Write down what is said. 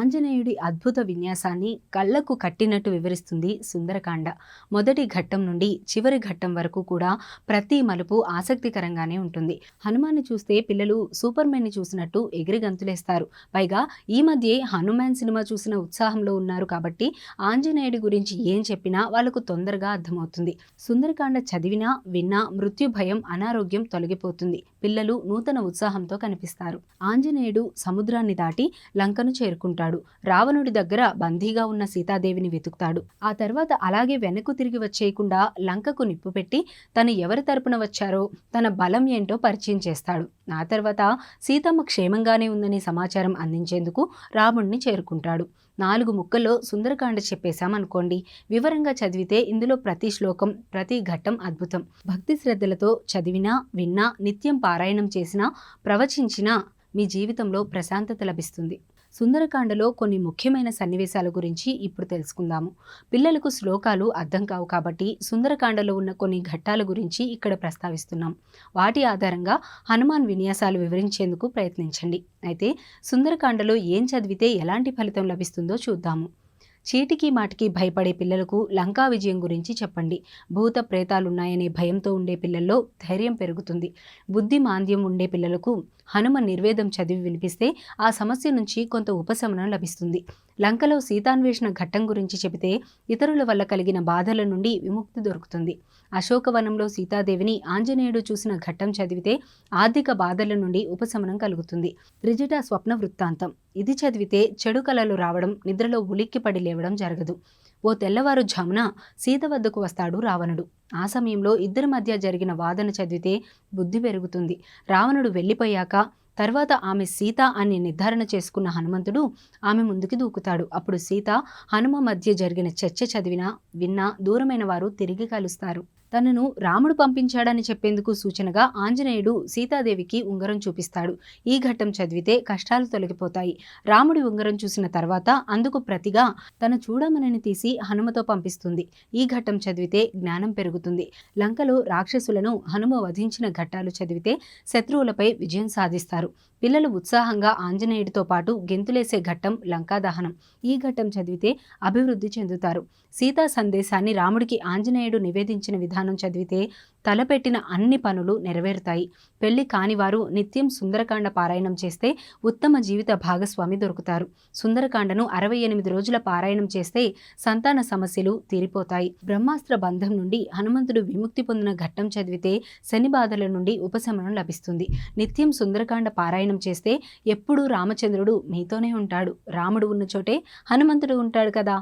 ఆంజనేయుడి అద్భుత విన్యాసాన్ని కళ్ళకు కట్టినట్టు వివరిస్తుంది సుందరకాండ. మొదటి ఘట్టం నుండి చివరి ఘట్టం వరకు కూడా ప్రతి మలుపు ఆసక్తికరంగానే ఉంటుంది. హనుమాన్ని చూస్తే పిల్లలు సూపర్ని చూసినట్టు ఎగిరి గంతులేస్తారు పైగా ఈ మధ్యే హనుమాన్ సినిమా చూసిన ఉత్సాహంలో ఉన్నారు కాబట్టి ఆంజనేయుడి గురించి ఏం చెప్పినా వాళ్ళకు తొందరగా అర్థమవుతుంది. సుందరకాండ చదివినా విన్నా మృత్యు భయం అనారోగ్యం తొలగిపోతుంది. పిల్లలు నూతన ఉత్సాహంతో కనిపిస్తారు. ఆంజనేయుడు సముద్రాన్ని దాటి లంకను చేరుకుంటాడు. రావణుడి దగ్గర బందీగా ఉన్న సీతాదేవిని వెతుకుతాడు. ఆ తర్వాత అలాగే వెనక్కు తిరిగి వచ్చేయకుండా లంకకు నిప్పు పెట్టి తను ఎవరి తరపున వచ్చారో తన బలం ఏంటో పరిచయం చేస్తాడు. ఆ తర్వాత సీతమ్మ క్షేమంగానే ఉందని సమాచారం అందించేందుకు రాముణ్ణి చేరుకుంటాడు. నాలుగు ముక్కల్లో సుందరకాండ చెప్పేశామనుకోండి వివరంగా చదివితే ఇందులో ప్రతి శ్లోకం ప్రతి ఘట్టం అద్భుతం. భక్తి శ్రద్ధలతో చదివినా విన్నా నిత్యం పారాయణం చేసినా ప్రవచించినా మీ జీవితంలో ప్రశాంతత లభిస్తుంది. సుందరకాండలో కొన్ని ముఖ్యమైన సన్నివేశాల గురించి ఇప్పుడు తెలుసుకుందాము. పిల్లలకు శ్లోకాలు అర్థం కావు కాబట్టి సుందరకాండలో ఉన్న కొన్ని ఘట్టాల గురించి ఇక్కడ ప్రస్తావిస్తున్నాం. వాటి ఆధారంగా హనుమాన్ విన్యాసాలు వివరించేందుకు ప్రయత్నించండి. అయితే సుందరకాండలో ఏం చదివితే ఎలాంటి ఫలితం లభిస్తుందో చూద్దాము. చీటికి మాటికి భయపడే పిల్లలకు లంకా విజయం గురించి చెప్పండి. భూత ప్రేతాలున్నాయనే భయంతో ఉండే పిల్లల్లో ధైర్యం పెరుగుతుంది. బుద్ధి మాంద్యం ఉండే పిల్లలకు హనుమ నిర్వేదం చదివి వినిపిస్తే ఆ సమస్య నుంచి కొంత ఉపశమనం లభిస్తుంది. లంకలో సీతాన్వేషణ ఘట్టం గురించి చెబితే ఇతరుల వల్ల కలిగిన బాధల నుండి విముక్తి దొరుకుతుంది. అశోకవనంలో సీతాదేవిని ఆంజనేయుడు చూసిన ఘట్టం చదివితే ఆర్థిక బాధల నుండి ఉపశమనం కలుగుతుంది. త్రిజట స్వప్న వృత్తాంతం. ఇది చదివితే చెడు కలలు రావడం నిద్రలో ఉలిక్కిపడి లేవడం జరగదు. ఓ తెల్లవారు జమున సీత వద్దకు వస్తాడు రావణుడు. ఆ సమయంలో ఇద్దరి మధ్య జరిగిన వాదన చదివితే బుద్ధి పెరుగుతుంది. రావణుడు వెళ్ళిపోయాక తర్వాత ఆమె సీత అని నిర్ధారణ చేసుకున్న హనుమంతుడు ఆమె ముందుకి దూకుతాడు. అప్పుడు సీత హనుమ మధ్య జరిగిన చర్చ చదివినా విన్నా దూరమైన వారు తిరిగి కలుస్తారు. తనను రాముడు పంపించాడని చెప్పేందుకు సూచనగా ఆంజనేయుడు సీతాదేవికి ఉంగరం చూపిస్తాడు. ఈ ఘట్టం చదివితే కష్టాలు తొలగిపోతాయి. రాముడి ఉంగరం చూసిన తర్వాత అందుకు ప్రతిగా తన చూడమనని తీసి హనుమతో పంపిస్తుంది. ఈ ఘట్టం చదివితే జ్ఞానం పెరుగుతుంది. లంకలో రాక్షసులను హనుమ వధించిన ఘట్టాలు చదివితే శత్రువులపై విజయం సాధిస్తారు. పిల్లలు ఉత్సాహంగా ఆంజనేయుడితో పాటు గెంతులేసే ఘట్టం లంకా దహనం ఈ ఘట్టం చదివితే అభివృద్ధి చెందుతారు. సీతా సందేశాన్ని రాముడికి ఆంజనేయుడు నివేదించిన విధానం చదివితే తలపెట్టిన అన్ని పనులు నెరవేరుతాయి. పెళ్ళి కానివారు నిత్యం సుందరకాండ పారాయణం చేస్తే ఉత్తమ జీవిత భాగస్వామి దొరుకుతారు. సుందరకాండను అరవై ఎనిమిది రోజుల పారాయణం చేస్తే సంతాన సమస్యలు తీరిపోతాయి. బ్రహ్మాస్త్ర బంధం నుండి హనుమంతుడు విముక్తి పొందిన ఘట్టం చదివితే శని బాధల నుండి ఉపశమనం లభిస్తుంది. నిత్యం సుందరకాండ పారాయణం చేస్తే ఎప్పుడూ రామచంద్రుడు మీతోనే ఉంటాడు. రాముడు ఉన్న చోటే హనుమంతుడు ఉంటాడు కదా!